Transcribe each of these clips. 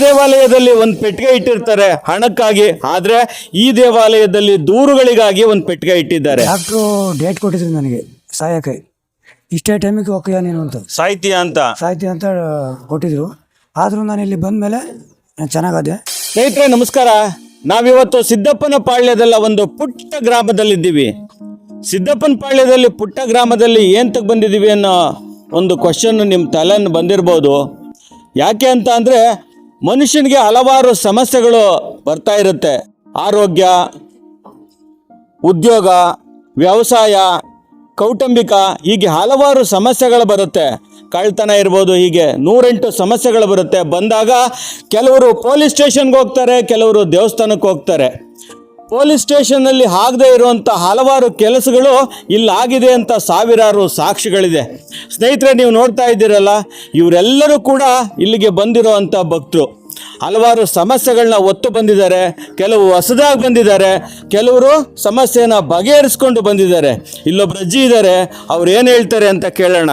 ದೇವಾಲಯದಲ್ಲಿ ಒಂದು ಪೆಟ್ಟಿಗೆ ಇಟ್ಟಿರ್ತಾರೆ ಹಣಕ್ಕಾಗಿ. ಆದ್ರೆ ಈ ದೇವಾಲಯದಲ್ಲಿ ದೂರುಗಳಿಗಾಗಿ ಒಂದು ಪೆಟ್ಟಿಗೆ ಇಟ್ಟಿದ್ದಾರೆ. ಡಾಕ್ಟ್ರು ಡೇಟ್ ಕೊಟ್ಟಿದ್ರು ನನಗೆ? ಸಾಯಕ್ಕೆ. ಇಷ್ಟೇ ಟೈಮಿಗೆ ಹೋಗ್ತೀಯ ನೀನು ಅಂತ. ಸಾಹಿತ್ಯ ಅಂತ. ಸಾಹಿತ್ಯ ಅಂತ ಕೊಟ್ಟಿದ್ರು. ಆದರೂ ನಾನು ಇಲ್ಲಿ ಬಂದ ಮೇಲೆ ನಾನು ಚೆನ್ನಾಗದೆ. ಸ್ನೇಹಿತರೆ ನಮಸ್ಕಾರ. ನಾವಿವತ್ತು ಸಿದ್ದಪ್ಪನ ಪಾಳ್ಯದಲ್ಲ ಒಂದು ಪುಟ್ಟ ಗ್ರಾಮದಲ್ಲಿದ್ದೀವಿ. ಸಿದ್ದಪ್ಪನ ಪಾಳ್ಯದಲ್ಲಿ ಪುಟ್ಟ ಗ್ರಾಮದಲ್ಲಿ ಏಂತಕ್ಕೆ ಬಂದಿದ್ದೀವಿ ಅನ್ನೋ ಒಂದು ಕ್ವಶನ್ ನಿಮ್ಮ ತಲೆಯನ್ನು ಬಂದಿರ್ಬೋದು. ಯಾಕೆ ಅಂತ ಅಂದರೆ ಮನುಷ್ಯನಿಗೆ ಹಲವಾರು ಸಮಸ್ಯೆಗಳು ಬರ್ತಾ ಇರುತ್ತೆ. ಆರೋಗ್ಯ, ಉದ್ಯೋಗ, ವ್ಯವಸಾಯ, ಕೌಟುಂಬಿಕ ಹೀಗೆ ಹಲವಾರು ಸಮಸ್ಯೆಗಳು ಬರುತ್ತೆ. ಕಳ್ತನ ಇರ್ಬೋದು ಹೀಗೆ ನೂರೆಂಟು ಸಮಸ್ಯೆಗಳು ಬರುತ್ತೆ. ಬಂದಾಗ ಕೆಲವರು ಪೊಲೀಸ್ ಸ್ಟೇಷನ್ಗೆ ಹೋಗ್ತಾರೆ, ಕೆಲವರು ದೇವಸ್ಥಾನಕ್ಕೆ ಹೋಗ್ತಾರೆ. ಪೊಲೀಸ್ ಸ್ಟೇಷನ್ನಲ್ಲಿ ಆಗದೇ ಇರುವಂಥ ಹಲವಾರು ಕೆಲಸಗಳು ಇಲ್ಲಾಗಿದೆ ಅಂತ ಸಾವಿರಾರು ಸಾಕ್ಷಿಗಳಿದೆ. ಸ್ನೇಹಿತರೆ ನೀವು ನೋಡ್ತಾ ಇದ್ದೀರಲ್ಲ ಇವರೆಲ್ಲರೂ ಕೂಡ ಇಲ್ಲಿಗೆ ಬಂದಿರುವಂಥ ಭಕ್ತರು. ಹಲವಾರು ಸಮಸ್ಯೆಗಳನ್ನ ಒತ್ತು ಬಂದಿದ್ದಾರೆ ಕೆಲವು ಹೊಸದಾಗಿ ಬಂದಿದ್ದಾರೆ ಕೆಲವರು ಸಮಸ್ಯೆನ ಬಗೆಹರಿಸ್ಕೊಂಡು ಬಂದಿದ್ದಾರೆ. ಇಲ್ಲೊಬ್ರು ಅಜ್ಜಿ ಇದ್ದಾರೆ ಅವ್ರು ಏನು ಹೇಳ್ತಾರೆ ಅಂತ ಕೇಳೋಣ.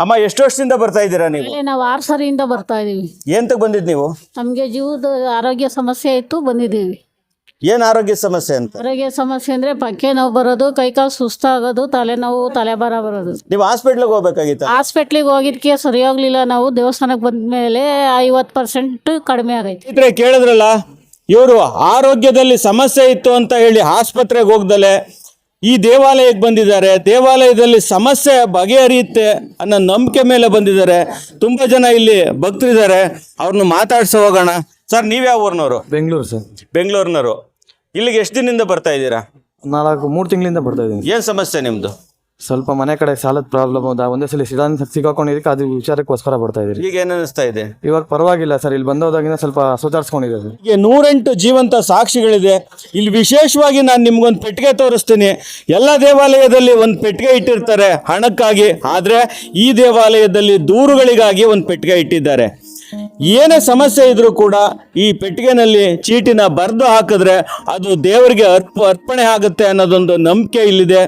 ಅಮ್ಮ ಎಷ್ಟು ವರ್ಷದಿಂದ ಬರ್ತಾ ಇದ್ದೀರಾ ನೀವು? ನಾವು ಆರು ಸರಿಯಿಂದ ಬರ್ತಾ ಇದೀವಿ. ಏನ್ ಬಂದಿದ್ದು ನೀವು? ನಮಗೆ ಜೀವದ ಆರೋಗ್ಯ ಸಮಸ್ಯೆ ಇತ್ತು ಬಂದಿದ್ದೀವಿ. ಏನು ಆರೋಗ್ಯ ಸಮಸ್ಯೆ ಅಂತ? ಆರೋಗ್ಯ ಸಮಸ್ಯೆ ಅಂದ್ರೆ ಪಕ್ಕೆ ನೋವು ಬರೋದು ಕೈಕಾಲು ಸುಸ್ತಾಗೋದು ತಲೆನೋವು ಬರ ಬರೋದು. ನೀವು ಹಾಸ್ಪಿಟ್ಲಿಗೆ ಹೋಗ್ಬೇಕಾಗಿತ್ತು? ಹಾಸ್ಪಿಟ್ಲಿಗೆ ಹೋಗಿದ್ಕೆ ಸರಿ ಹೋಗ್ಲಿಲ್ಲ ನಾವು ದೇವಸ್ಥಾನಕ್ಕೆ ಬಂದ ಮೇಲೆ ಐವತ್ತು ಪರ್ಸೆಂಟ್ ಕಡಿಮೆ ಆಗೈತೆ. ಇದ್ರೆ ಕೇಳಿದ್ರಲ್ಲ ಇವರು ಆರೋಗ್ಯದಲ್ಲಿ ಸಮಸ್ಯೆ ಇತ್ತು ಅಂತ ಹೇಳಿ ಆಸ್ಪತ್ರೆಗೆ ಹೋಗ್ದಲೆ ಈ ದೇವಾಲಯಕ್ಕೆ ಬಂದಿದ್ದಾರೆ. ದೇವಾಲಯದಲ್ಲಿ ಸಮಸ್ಯೆ ಬಗೆಹರಿಯುತ್ತೆ ಅನ್ನೋ ನಂಬಿಕೆ ಮೇಲೆ ಬಂದಿದ್ದಾರೆ. ತುಂಬ ಜನ ಇಲ್ಲಿ ಭಕ್ತರಿದ್ದಾರೆ. ಅವ್ರನ್ನ ಮಾತಾಡ್ಸ ಹೋಗೋಣ. ಸರ್ ನೀವ್ಯಾವ ಊರಿನವರು? ಬೆಂಗಳೂರು ಸರ್. ಬೆಂಗಳೂರಿನವರು. ಇಲ್ಲಿಗೆ ಎಷ್ಟು ದಿನದಿಂದ ಬರ್ತಾ ಇದ್ದೀರಾ? ನಾಲ್ಕು ಮೂರು ತಿಂಗಳಿಂದ ಬರ್ತಾ ಇದ್ದೀನಿ ಏನು ಸಮಸ್ಯೆ ನಿಮ್ಮದು ಸ್ವಲ್ಪ ಮನೆ ಕಡೆ ಸಾಲದ ಪ್ರಾಬ್ಲಮ್ ಅದ ಒಂದೇ ಸಲ ಸಿಡಾನ್ ಸಿಗಾಕೊಂಡಿದ್ದಕ್ಕೆ ಅದು ವಿಚಾರಕ್ಕೋಸ್ಕರ ಬರ್ತಾ ಇದ್ದೀರಿ ಈಗ ಏನು ಅನಿಸ್ತಾ ಇದೆ? ಇವಾಗ ಪರವಾಗಿಲ್ಲ ಸರ್ ಇಲ್ಲಿ ಬಂದೋದಾಗಿಂದ ಸ್ವಲ್ಪ ಸುಧಾರಿಸ್ಕೊಂಡಿದೆ ಸರ್. ಹೀಗೆ ನೂರೆಂಟು ಜೀವಂತ ಸಾಕ್ಷಿಗಳಿದೆ. ಇಲ್ಲಿ ವಿಶೇಷವಾಗಿ ನಾನು ನಿಮ್ಗೊಂದು ಪೆಟ್ಟಿಗೆ ತೋರಿಸ್ತೀನಿ. ಎಲ್ಲ ದೇವಾಲಯದಲ್ಲಿ ಒಂದು ಪೆಟ್ಟಿಗೆ ಇಟ್ಟಿರ್ತಾರೆ ಹಣಕ್ಕಾಗಿ. ಆದರೆ ಈ ದೇವಾಲಯದಲ್ಲಿ ದೂರುಗಳಿಗಾಗಿ ಒಂದು ಪೆಟ್ಟಿಗೆ ಇಟ್ಟಿದ್ದಾರೆ. ಏನೇ ಸಮಸ್ಯೆ ಇದ್ರೂ ಕೂಡ ಈ ಪೆಟ್ಟಿಗೆನಲ್ಲಿ ಚೀಟಿನ ಬರೆದು ಹಾಕಿದ್ರೆ ಅದು ದೇವರಿಗೆ ಅರ್ಪ ಅರ್ಪಣೆ ಆಗುತ್ತೆ ಅನ್ನೋದೊಂದು ನಂಬಿಕೆ ಇಲ್ಲಿದೆ.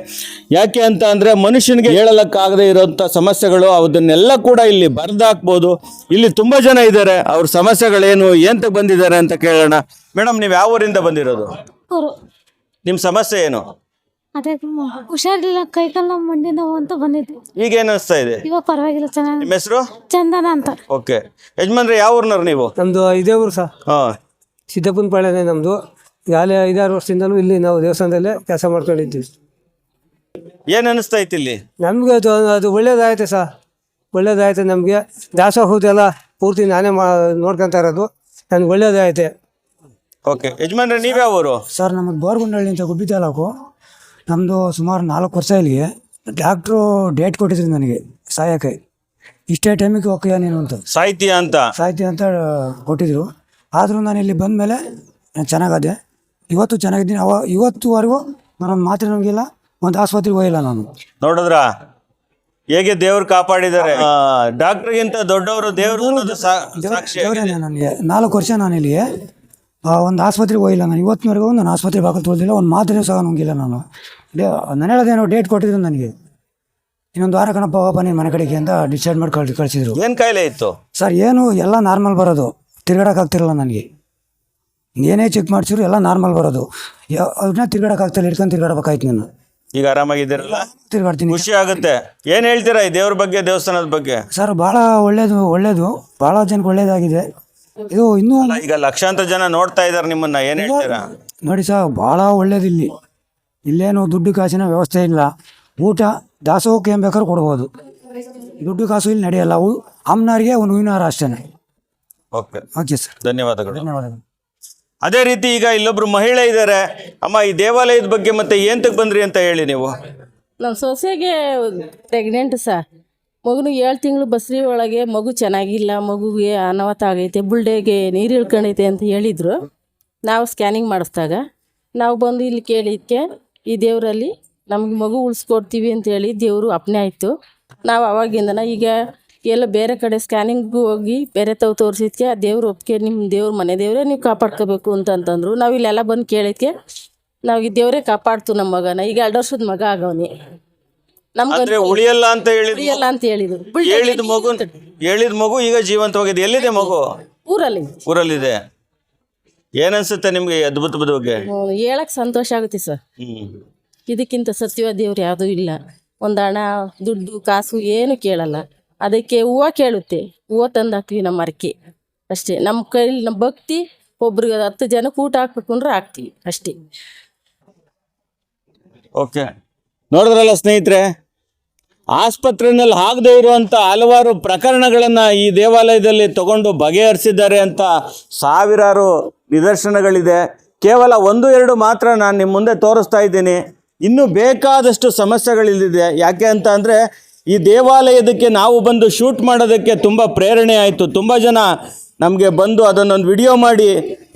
ಯಾಕೆ ಅಂತ ಅಂದರೆ ಮನುಷ್ಯನಿಗೆ ಹೇಳಲಕ್ಕಾಗದೆ ಇರೋಂಥ ಸಮಸ್ಯೆಗಳು ಅದನ್ನೆಲ್ಲ ಕೂಡ ಇಲ್ಲಿ ಬರೆದು ಹಾಕ್ಬೋದು. ಇಲ್ಲಿ ತುಂಬ ಜನ ಇದ್ದಾರೆ. ಅವ್ರ ಸಮಸ್ಯೆಗಳೇನು ಎಂತ ಬಂದಿದ್ದಾರೆ ಅಂತ ಕೇಳೋಣ. ಮೇಡಮ್ ನೀವು ಯಾವ ಊರಿಂದ ಬಂದಿರೋದು? ನಿಮ್ಮ ಸಮಸ್ಯೆ ಏನು? ಅದೇ ಹುಷಾರಿಲ್ಲ ಕೈಕಾಲ ಮಂಡಿ ನೋವು ಅಂತ ಬಂದಿದ್ವಿ. ಈಗ ಏನ್ ಅನಿಸ್ತಾ ಇದೆ? ಇವಾಗ ಪರವಾಗಿಲ್ಲ ಚೆನ್ನಾಗಿ ನಿಮ್ಮ ಹೆಸರು? ಚಂದನ ಅಂತ. ಓಕೆ. ಯಜಮಾನ್ರೆ ಯಾವ ಊರ್ನವ್ರು ನೀವು? ನಮ್ಮದು ಇದೇ ಊರು ಸರ್. ಹಾಂ. ಸಿದ್ದಪ್ಪನ ಪಾಳ್ಯನೇ ನಮ್ಮದು ಈಗಾಗಲೇ ಐದಾರು ವರ್ಷದಿಂದಲೂ ಇಲ್ಲಿ ನಾವು ದೇವಸ್ಥಾನದಲ್ಲೇ ಕೆಲಸ ಮಾಡ್ಕೊಂಡಿದ್ದೀವಿ. ಏನು ಅನಿಸ್ತಾ ಇತ್ತು ಇಲ್ಲಿ? ನಮಗೆ ಅದು ಅದು ಒಳ್ಳೇದಾಯ್ತು ಸರ್. ಒಳ್ಳೇದಾಯ್ತು ನಮಗೆ. ದಾಸೋಹದೆಲ್ಲ ಪೂರ್ತಿ ನಾನೇ ಮಾ ನೋಡ್ಕೊತಾ ಇರೋದು. ನನಗೆ ಒಳ್ಳೇದಾಯ್ತೆ. ಓಕೆ. ಯಜಮಾನ್ರೆ ನೀವ್ಯಾವ ಊರು? ಸರ್ ನಮ್ಮದು ಬೋರ್ಗುಂಡಳ್ಳಿ ಅಂತ ಗುಬ್ಬಿ ತಾಲೂಕು. ನಮ್ಮದು ಸುಮಾರು ನಾಲ್ಕು ವರ್ಷ ಇಲ್ಲಿಗೆ ಡಾಕ್ಟ್ರು ಡೇಟ್ ಕೊಟ್ಟಿದ್ರು ನನಗೆ ಸಾಯಕ್ಕೆ. ಇಷ್ಟೇ ಟೈಮಿಗೆ ಹೋಗ್ತೀಯ ನೀನು ಅಂತ. ಸಾಹಿತ್ಯ ಅಂತ? ಸಾಹಿತ್ಯ ಅಂತ ಕೊಟ್ಟಿದ್ರು. ಆದರೂ ನಾನು ಇಲ್ಲಿ ಬಂದ ಮೇಲೆ ನಾನು ಚೆನ್ನಾಗದೆ. ಇವತ್ತು ಚೆನ್ನಾಗಿದ್ದೀನಿ. ಅವ ಇವತ್ತುವರೆಗೂ ನಾನೊಂದು ಮಾತ್ರೆ ನಮಗಿಲ್ಲ ಒಂದು ಆಸ್ಪತ್ರೆಗೆ ಹೋಗಿಲ್ಲ ನಾನು. ನೋಡಿದ್ರಾ? ಹೇಗೆ ದೇವ್ರು ಕಾಪಾಡಿದ್ದಾರೆ? ಡಾಕ್ಟರ್ಗಿಂತ ದೊಡ್ಡವರು ದೇವರು ಸಾಕ್ಷಿ ದೇವರೇನೆ ನನಗೆ. ನಾಲ್ಕು ವರ್ಷ ನಾನು ಇಲ್ಲಿಗೆ ಒಂದು ಆಸ್ಪತ್ರೆಗೆ ಹೋಗಿಲ್ಲ ನಾನು. ಇವತ್ತಿನವರೆಗೂ ನಾನು ಆಸ್ಪತ್ರೆ ಬಾಕಲು ತೊಳೆದಿಲ್ಲ ಒಂದು ಮಾತ್ರೆ ಸಹ ನುಂಗಿಲ್ಲ ನಾನು. ನಾನು ಹೇಳೋದೇನೋ ಡೇಟ್ ಕೊಟ್ಟಿದ್ರು ನನಗೆ. ಇನ್ನೊಂದು ವಾರ ಕಣಪ್ಪ ಹೋಗಪ್ಪ ನೀನು ಮನೆ ಕಡೆಗೆ ಅಂತ ಡಿಸೈಡ್ ಮಾಡಿ ಕಳ್ಸಿ ಕಳಿಸಿದ್ರು. ಏನು ಕಾಯಿಲೆ ಇತ್ತು? ಸರ್ ಏನು ಎಲ್ಲ ನಾರ್ಮಲ್ ಬರೋದು. ತಿರ್ಗಾಡೋಕ್ಕಾಗ್ತಿರಲ್ಲ ನನಗೆ. ಏನೇ ಚೆಕ್ ಮಾಡಿಸಿದ್ರು ಎಲ್ಲ ನಾರ್ಮಲ್ ಬರೋದು. ಅದನ್ನ ತಿರ್ಗಾಡೋಕ್ಕಾಗ್ತಿಲ್ಲ ಹಿಡ್ಕೊಂಡು ತಿರ್ಗಾಡಬೇಕಾಯ್ತು ನಾನು. ಈಗ ಆರಾಮಾಗಿದ್ದೀರಲ್ಲ? ತಿರ್ಗಾಡ್ತೀನಿ. ಖುಷಿ ಆಗುತ್ತೆ. ಏನು ಹೇಳ್ತೀರಾ ಈ ದೇವ್ರ ಬಗ್ಗೆ ದೇವಸ್ಥಾನದ ಬಗ್ಗೆ? ಸರ್ ಭಾಳ ಒಳ್ಳೇದು ಒಳ್ಳೇದು. ಭಾಳ ಜನಕ್ಕೆ ಒಳ್ಳೇದಾಗಿದೆ. ಇದು ಇನ್ನೂ ಅಲ್ಲ, ಈಗ ಲಕ್ಷಾಂತರ ಜನ ನೋಡ್ತಾ ಇದ್ದಾರೆ ನಿಮ್ಮನ್ನ ಏನು ಹೇಳ್ತೀರಾ? ನೋಡಿ ಸರ್ ಭಾಳ ಒಳ್ಳೇದು ಇಲ್ಲಿ ಇಲ್ಲೇನು ದುಡ್ಡು ಕಾಸಿನ ವ್ಯವಸ್ಥೆ ಇಲ್ಲ. ಊಟ ದಾಸೋಹಕ್ಕೆ ಏನು ಬೇಕಾದ್ರೂ ಕೊಡ್ಬೋದು. ದುಡ್ಡು ಕಾಸು ಇಲ್ಲಿ ನಡೆಯಲ್ಲ. ಅವು ಅಮ್ಮನವರಿಗೆ ಒಂದು ಹೂವಿನಾರ ಅಷ್ಟೇ ಓಕೆ. Okay sir. ಧನ್ಯವಾದಗಳು. ಧನ್ಯವಾದಗಳು. ಅದೇ ರೀತಿ ಈಗ ಇಲ್ಲೊಬ್ರು ಮಹಿಳೆ ಇದ್ದಾರೆ ಅಮ್ಮ ಈ ದೇವಾಲಯದ ಬಗ್ಗೆ ಮತ್ತೆ ಏಂತಕ್ ಬಂದ್ರಿ ಅಂತ ಹೇಳಿ ನೀವು? ನಮ್ಮ ಸೊಸೆಗೆ ಪ್ರೆಗ್ನೆಂಟ್ ಸರ್. ಮಗುನಿಗೆ ಏಳು ತಿಂಗಳು ಬಸ್ರಿ ಒಳಗೆ ಮಗು ಚೆನ್ನಾಗಿಲ್ಲ ಮಗುಗೆ ಅನಾಹುತ ಆಗೈತೆ ಬುಲ್ಡೆಗೆ ನೀರು ಇಳ್ಕೊಂಡೈತೆ ಅಂತ ಹೇಳಿದರು. ನಾವು ಸ್ಕ್ಯಾನಿಂಗ್ ಮಾಡಿಸ್ದಾಗ ನಾವು ಬಂದು ಇಲ್ಲಿ ಕೇಳಿದ್ದಕ್ಕೆ ಈ ದೇವರಲ್ಲಿ ನಮಗೆ ಮಗು ಉಳಿಸ್ಕೊಡ್ತೀವಿ ಅಂತೇಳಿ ದೇವರು ಅಪ್ನೆ ಆಯಿತು. ನಾವು ಅವಾಗಿಂದನ ಈಗ ಎಲ್ಲ ಬೇರೆ ಕಡೆ ಸ್ಕ್ಯಾನಿಂಗ್ಗೂ ಹೋಗಿ ಬೇರೆ ತಾವು ತೋರಿಸಿದ್ಕೆ ಆ ದೇವ್ರು ಒಪ್ಪಿಗೆ ನಿಮ್ಮ ದೇವ್ರ ಮನೆ ದೇವರೇ ನೀವು ಕಾಪಾಡ್ಕೋಬೇಕು ಅಂತಂತಂದರು ನಾವು ಇಲ್ಲೆಲ್ಲ ಬಂದು ಕೇಳಿದ್ಕೆ ನಾವು ಈ ದೇವರೇ ಕಾಪಾಡ್ತು ನಮ್ಮ ಮಗನ. ಈಗ ಎರಡು ವರ್ಷದ ಮಗ ಆಗವನಿ. ನಮ್ಗೆ ಉಳಿಯಲ್ಲ ಅಂತ ಹೇಳಿದ್ರು ಉಳಿಯಲ್ಲ ಅಂತ ಹೇಳಿದ್ರು ಹೇಳಿದ ಮಗು ಹೇಳಿದ ಮಗು ಈಗ ಜೀವಂತವಾಗಿದೆ. ಎಲ್ಲಿದೆ ಮಗು? ಊರಲ್ಲಿ ಊರಲ್ಲಿದೆ. ಏನನ್ಸುತ್ತೆ ನಿಮಗೆ ಅದ್ಭುತದ ಬಗ್ಗೆ? ಹೇಳಕ್ ಸಂತೋಷ ಆಗುತ್ತೆ ಸರ್. ಹ್ಞೂ ಇದಕ್ಕಿಂತ ಸತ್ಯವಾದ ದೇವ್ರು ಯಾವುದೂ ಇಲ್ಲ. ಒಂದು ಹಣ ದುಡ್ಡು ಕಾಸು ಏನು ಕೇಳಲ್ಲ. ಅದಕ್ಕೆ ಹೂವು ಕೇಳುತ್ತೆ. ಹೂವು ತಂದು ಹಾಕ್ತೀವಿ ನಮ್ಮ ಮರಕ್ಕೆ ಅಷ್ಟೇ. ನಮ್ಮ ಕೈಲಿ ನಮ್ಮ ಭಕ್ತಿ ಒಬ್ರಿಗೆ ಹತ್ತು ಜನಕ್ಕೆ ಊಟ ಹಾಕ್ಬೇಕು ಅಂದ್ರೆ ಹಾಕ್ತೀವಿ ಅಷ್ಟೇ. ಓಕೆ. ನೋಡಿದ್ರಲ್ಲ ಸ್ನೇಹಿತರೆ ಆಸ್ಪತ್ರೆಯಲ್ಲಿ ಆಗದೇ ಇರುವಂಥ ಹಲವಾರು ಪ್ರಕರಣಗಳನ್ನು ಈ ದೇವಾಲಯದಲ್ಲಿ ತಗೊಂಡು ಬಗೆಹರಿಸಿದ್ದಾರೆ ಅಂತ ಸಾವಿರಾರು ನಿದರ್ಶನಗಳಿದೆ. ಕೇವಲ ಒಂದು, ಎರಡು ಮಾತ್ರ ನಾನು ನಿಮ್ಮ ಮುಂದೆ ತೋರಿಸ್ತಾ ಇದ್ದೀನಿ. ಇನ್ನೂ ಬೇಕಾದಷ್ಟು ಸಮಸ್ಯೆಗಳಿದೆ ಯಾಕೆ ಅಂತ ಅಂದರೆ, ಈ ದೇವಾಲಯದಕ್ಕೆ ನಾವು ಬಂದು ಶೂಟ್ ಮಾಡೋದಕ್ಕೆ ತುಂಬ ಪ್ರೇರಣೆ ಆಯಿತು. ತುಂಬ ಜನ ನಮಗೆ ಬಂದು ಅದನ್ನೊಂದು ವಿಡಿಯೋ ಮಾಡಿ,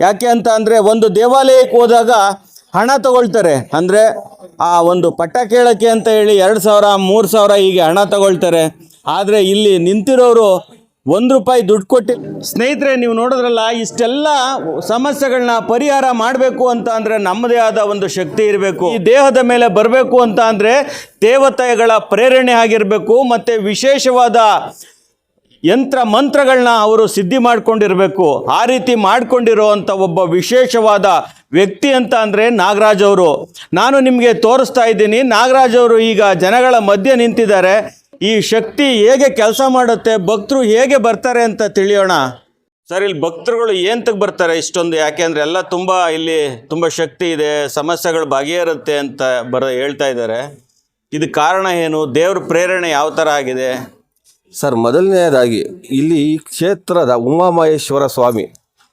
ಯಾಕೆ ಅಂತ ಅಂದರೆ ಒಂದು ದೇವಾಲಯಕ್ಕೆ ಹೋದಾಗ ಹಣ ತಗೊಳ್ತಾರೆ. ಅಂದರೆ ಆ ಒಂದು ಪಟ್ಟ ಕೇಳೋಕ್ಕೆ ಅಂತ ಹೇಳಿ ಎರಡು ಸಾವಿರ, ಮೂರು ಸಾವಿರ ಹೀಗೆ ಹಣ ತಗೊಳ್ತಾರೆ. ಆದರೆ ಇಲ್ಲಿ ನಿಂತಿರೋರು ಒಂದು ರೂಪಾಯಿ ದುಡ್ಡು ಕೊಟ್ಟಿ ಸ್ನೇಹಿತರೆ, ನೀವು ನೋಡಿದ್ರಲ್ಲ, ಇಷ್ಟೆಲ್ಲ ಸಮಸ್ಯೆಗಳನ್ನ ಪರಿಹಾರ ಮಾಡಬೇಕು ಅಂತ ಅಂದರೆ ನಮ್ಮದೇ ಆದ ಒಂದು ಶಕ್ತಿ ಇರಬೇಕು. ಈ ದೇಹದ ಮೇಲೆ ಬರಬೇಕು ಅಂತ ಅಂದರೆ ದೇವತೆಗಳ ಪ್ರೇರಣೆ ಆಗಿರಬೇಕು, ಮತ್ತು ವಿಶೇಷವಾದ ಯಂತ್ರ ಮಂತ್ರಗಳನ್ನ ಅವರು ಸಿದ್ಧಿ ಮಾಡ್ಕೊಂಡಿರಬೇಕು. ಆ ರೀತಿ ಮಾಡ್ಕೊಂಡಿರುವಂತ ಒಬ್ಬ ವಿಶೇಷವಾದ ವ್ಯಕ್ತಿ ಅಂತ ಅಂದರೆ ನಾಗರಾಜ್ ಅವರು. ನಾನು ನಿಮಗೆ ತೋರಿಸ್ತಾ ಇದ್ದೀನಿ, ನಾಗರಾಜ್ ಅವರು ಈಗ ಜನಗಳ ಮಧ್ಯೆ ನಿಂತಿದ್ದಾರೆ. ಈ ಶಕ್ತಿ ಹೇಗೆ ಕೆಲಸ ಮಾಡುತ್ತೆ, ಭಕ್ತರು ಹೇಗೆ ಬರ್ತಾರೆ ಅಂತ ತಿಳಿಯೋಣ. ಸರ್, ಇಲ್ಲಿ ಭಕ್ತರುಗಳು ಏಂತಕ್ಕೆ ಬರ್ತಾರೆ ಇಷ್ಟೊಂದು? ಯಾಕೆಂದ್ರೆ ಎಲ್ಲ ತುಂಬ ಇಲ್ಲಿ ತುಂಬ ಶಕ್ತಿ ಇದೆ, ಸಮಸ್ಯೆಗಳು ಬಗೆಹರುತ್ತೆ ಅಂತ ಬರ ಹೇಳ್ತಾ ಇದ್ದಾರೆ. ಇದು ಕಾರಣ ಏನು? ದೇವ್ರ ಪ್ರೇರಣೆ ಯಾವ ಥರ ಆಗಿದೆ? ಸರ್, ಮೊದಲನೆಯದಾಗಿ ಇಲ್ಲಿ ಕ್ಷೇತ್ರದ ಉಮಾಮಹೇಶ್ವರ ಸ್ವಾಮಿ,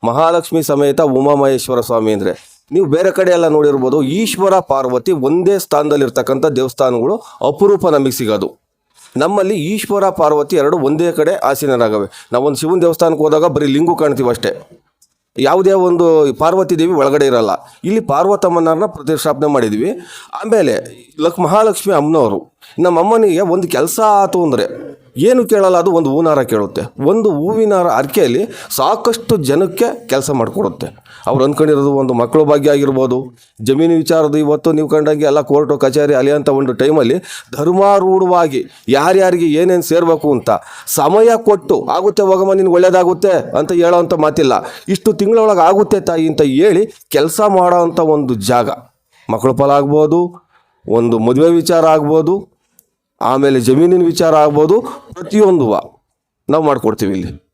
ಮಹಾಲಕ್ಷ್ಮಿ ಸಮೇತ ಉಮಾಮಹೇಶ್ವರ ಸ್ವಾಮಿ ಅಂದರೆ ನೀವು ಬೇರೆ ಕಡೆ ಎಲ್ಲ ನೋಡಿರ್ಬೋದು, ಈಶ್ವರ ಪಾರ್ವತಿ ಒಂದೇ ಸ್ಥಾನದಲ್ಲಿರ್ತಕ್ಕಂಥ ದೇವಸ್ಥಾನಗಳು ಅಪರೂಪ ನಮಗೆ ಸಿಗೋದು. ನಮ್ಮಲ್ಲಿ ಈಶ್ವರ, ಪಾರ್ವತಿ ಎರಡು ಒಂದೇ ಕಡೆ ಆಸೀನರಾಗವೆ. ನಾವೊಂದು ಶಿವನ ದೇವಸ್ಥಾನಕ್ಕೆ ಹೋದಾಗ ಬರೀ ಲಿಂಗು ಕಾಣ್ತೀವಿ ಅಷ್ಟೇ. ಯಾವುದೇ ಒಂದು ಪಾರ್ವತಿ ದೇವಿ ಒಳಗಡೆ ಇರಲ್ಲ. ಇಲ್ಲಿ ಪಾರ್ವತಮ್ಮನವ್ರನ್ನ ಪ್ರತಿಷ್ಠಾಪನೆ ಮಾಡಿದ್ವಿ. ಆಮೇಲೆ ಲಕ್, ಮಹಾಲಕ್ಷ್ಮಿ ಅಮ್ಮನವರು. ನಮ್ಮ ಅಮ್ಮನಿಗೆ ಒಂದು ಕೆಲಸ ಆಯಿತು ಅಂದರೆ ಏನು ಕೇಳಲ್ಲ, ಅದು ಒಂದು ಹೂನಾರ ಕೇಳುತ್ತೆ. ಒಂದು ಹೂವಿನಾರ ಅರ್ಕೆಯಲ್ಲಿ ಸಾಕಷ್ಟು ಜನಕ್ಕೆ ಕೆಲಸ ಮಾಡಿಕೊಡುತ್ತೆ. ಅವ್ರು ಅಂದ್ಕೊಂಡಿರೋದು ಒಂದು ಮಕ್ಕಳು ಭಾಗ್ಯ ಆಗಿರ್ಬೋದು. ಜಮೀನು ವಿಚಾರದ ಇವತ್ತು ನೀವು ಕಂಡಂಗೆ ಎಲ್ಲ ಕೋರ್ಟು, ಕಚೇರಿ ಅಲಿಯಂಥ ಒಂದು ಟೈಮಲ್ಲಿ ಧರ್ಮಾರೂಢವಾಗಿ ಯಾರ್ಯಾರಿಗೆ ಏನೇನು ಸೇರಬೇಕು ಅಂತ ಸಮಯ ಕೊಟ್ಟು, ಆಗುತ್ತೆ ಹೋಗಮ್ಮ, ನಿನ್ಗೆ ಒಳ್ಳೇದಾಗುತ್ತೆ ಅಂತ ಹೇಳೋವಂಥ ಮಾತಿಲ್ಲ. ಇಷ್ಟು ತಿಂಗಳೊಳಗೆ ಆಗುತ್ತೆ ತಾಯಿ ಅಂತ ಹೇಳಿ ಕೆಲಸ ಮಾಡೋವಂಥ ಒಂದು ಜಾಗ. ಮಕ್ಕಳ ಫಲ ಆಗ್ಬೋದು ಒಂದು ಮದುವೆ ವಿಚಾರ ಆಗ್ಬೋದು ಆಮೇಲೆ ಜಮೀನಿನ ವಿಚಾರ ಆಗ್ಬೋದು ಪ್ರತಿಯೊಂದು ನಾವು ಮಾಡಿಕೊಡ್ತೀವಿ ಇಲ್ಲಿ.